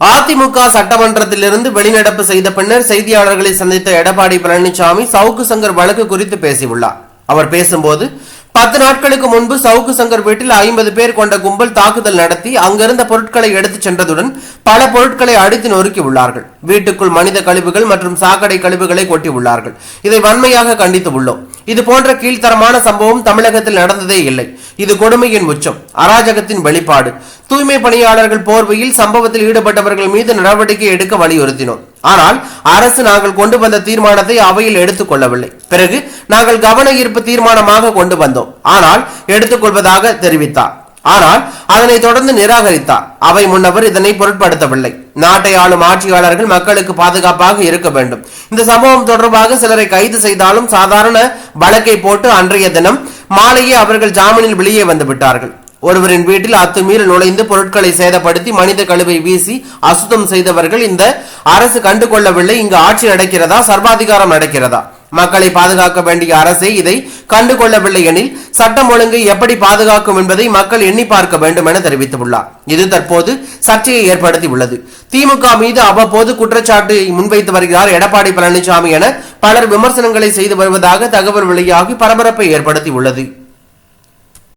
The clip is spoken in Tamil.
அதிமுக சட்டமன்றத்திலிருந்து வெளிநடப்பு செய்த பின்னர் செய்தியாளர்களை சந்தித்த எடப்பாடி பழனிசாமி சவுக்கு சங்கர் வழக்கு குறித்து பேசியுள்ளார். அவர் பேசும்போது பத்து நாட்களுக்கு முன்பு சவுக்கு சங்கர் வீட்டில் ஐம்பது பேர் கொண்ட கும்பல் தாக்குதல் நடத்தி அங்கிருந்த பொருட்களை எடுத்துச் சென்றதுடன் பல பொருட்களை அடித்து நொறுக்கி உள்ளார்கள் வீட்டுக்குள் மனித கழிவுகள் மற்றும் சாக்கடை கழிவுகளை கொட்டி உள்ளார்கள் இதை வன்மையாக கண்டித்து உள்ளோம். இது போன்ற கீழ்த்தரமான சம்பவம் தமிழகத்தில் நடந்ததே இல்லை. இது கொடுமையின் உச்சம் அராஜகத்தின் வெளிப்பாடு. தூய்மை பணியாளர்கள் போர்வையில் சம்பவத்தில் ஈடுபட்டவர்கள் மீது நடவடிக்கை எடுக்க வலியுறுத்தினோம். ஆனால் அரசு நாங்கள் கொண்டு வந்த தீர்மானத்தை அவையில் எடுத்துக் கொள்ளவில்லை. பிறகு நாங்கள் கவன ஈர்ப்பு தீர்மானமாக கொண்டு வந்தோம். ஆனால் எடுத்துக்கொள்வதாக தெரிவித்தார். ஆனால் அதனை தொடர்ந்து நிராகரித்தார். அவை முன்னவர் இதனை பொருட்படுத்தவில்லை. நாட்டை ஆளும் ஆட்சியாளர்கள் மக்களுக்கு பாதுகாப்பாக இருக்க வேண்டும். இந்த சம்பவம் தொடர்பாக சிலரை கைது செய்தாலும் சாதாரண வழக்கை போட்டு அன்றைய தினம் மாலையே அவர்கள் ஜாமீனில் வெளியே வந்து விட்டார்கள். ஒருவரின் வீட்டில் அத்துமீறி நுழைந்து பொருட்களை சேதப்படுத்தி மனித கழுவை வீசி அசுத்தம் செய்தவர்கள் இந்த அரசு கண்டுகொள்ளவில்லை. இங்கு ஆட்சி நடக்கிறதா? சர்வாதிகாரம் நடக்கிறதா? மக்களை பாதுகாக்க வேண்டிய அரசே இதை கண்டுகொள்ளவில்லை எனில் சட்டம் ஒழுங்கை எப்படி பாதுகாக்கும் என்பதை மக்கள் எண்ணி பார்க்க வேண்டும் என தெரிவித்துள்ளார். இது தற்போது சர்ச்சையை ஏற்படுத்தி உள்ளது திமுக மீது அவ்வப்போது குற்றச்சாட்டு முன்வைத்து வருகிறார் எடப்பாடி பழனிசாமி என பலர் விமர்சனங்களை செய்து வருவதாக தகவல் வெளியாகி பரபரப்பை ஏற்படுத்தி உள்ளது